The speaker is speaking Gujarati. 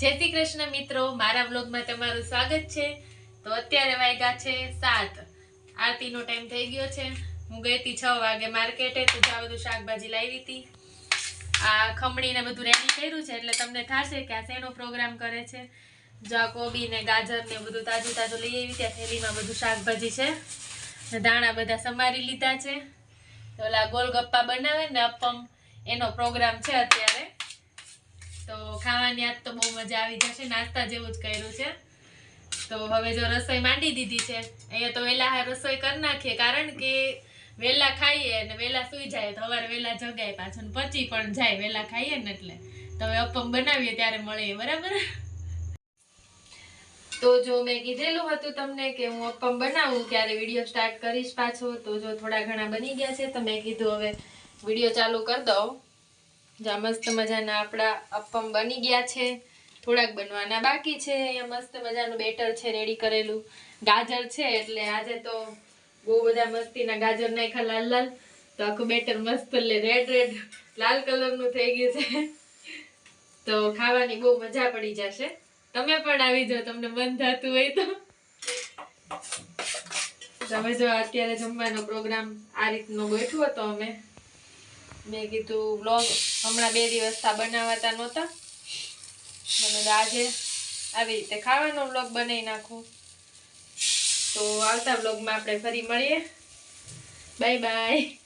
જય શ્રી કૃષ્ણ મિત્રો, મારા વ્લોગમાં તમારું સ્વાગત છે. તો અત્યારે વાગ્યા છે સાત. આરતીનો ટાઈમ થઈ ગયો છે. હું ગઈ હતી છ વાગે માર્કેટે, તો જ્યાં બધું શાકભાજી લાવી હતી. આ ખમણીને બધું રેડી કર્યું છે, એટલે તમને થશે કે આ શેનો પ્રોગ્રામ કરે છે. જો આ કોબી ને ગાજર ને બધું તાજું તાજું લઈ આવી, ત્યાં થેલીમાં બધું શાકભાજી છે. ને દાણા બધા સમારી લીધા છે. ઓલા ગોલગપ્પા બનાવે ને અપમ, એનો પ્રોગ્રામ છે અત્યારે. આજ તો બહુ મજા આવી જશે. નાસ્તા જેવું જ કર્યું છે. તો હવે જો રસોઈ માંડી દીધી છે. અહીંયા તો વહેલા રસોઈ કરી નાખીએ કારણ કે વહેલા ખાઈએ અને વહેલા સુઈ જાય. તો સવારે વહેલા જગાય પાછું પચી પણ જાય. વહેલા ખાઈએ ને એટલે. તો હવે અપમ બનાવીએ ત્યારે મળીએ. બરાબર? તો જો મેં કીધેલું હતું તમને કે હું અપમ બનાવું ત્યારે વીડિયો સ્ટાર્ટ કરીશ પાછો. તો જો થોડા ઘણા બની ગયા છે તો મેં કીધું હવે વીડિયો ચાલુ કરી દઉં. જા, મસ્ત મજાના આપણા અપમ બની ગયા છે. થોડાક બનવાના બાકી છે. અહીંયા મસ્ત મજાનું બેટર છે, રેડી કરેલું ગાજર છે. એટલે આજે તો બહુ બધા મસ્તીના ગાજર નાખ્યા લાલ લાલ. તો આખું બેટર મસ્ત રેડ રેડ લાલ કલરનું થઈ ગયું છે. તો ખાવાની બહુ મજા પડી જશે. તમે પણ આવી જાઓ, તમને મન થતું હોય તો. તમે જો અત્યારે જમવાનો પ્રોગ્રામ આ રીતનો ગોઠવો હતો અમે. મેં કીધું વ્લોગ હમણાં બે દિવસ થા બનાવાતા નહોતા. અને આજે આવી રીતે ખાવાનો વ્લોગ બનાવી નાખું. તો આવતા વ્લોગમાં આપણે ફરી મળીએ. Bye bye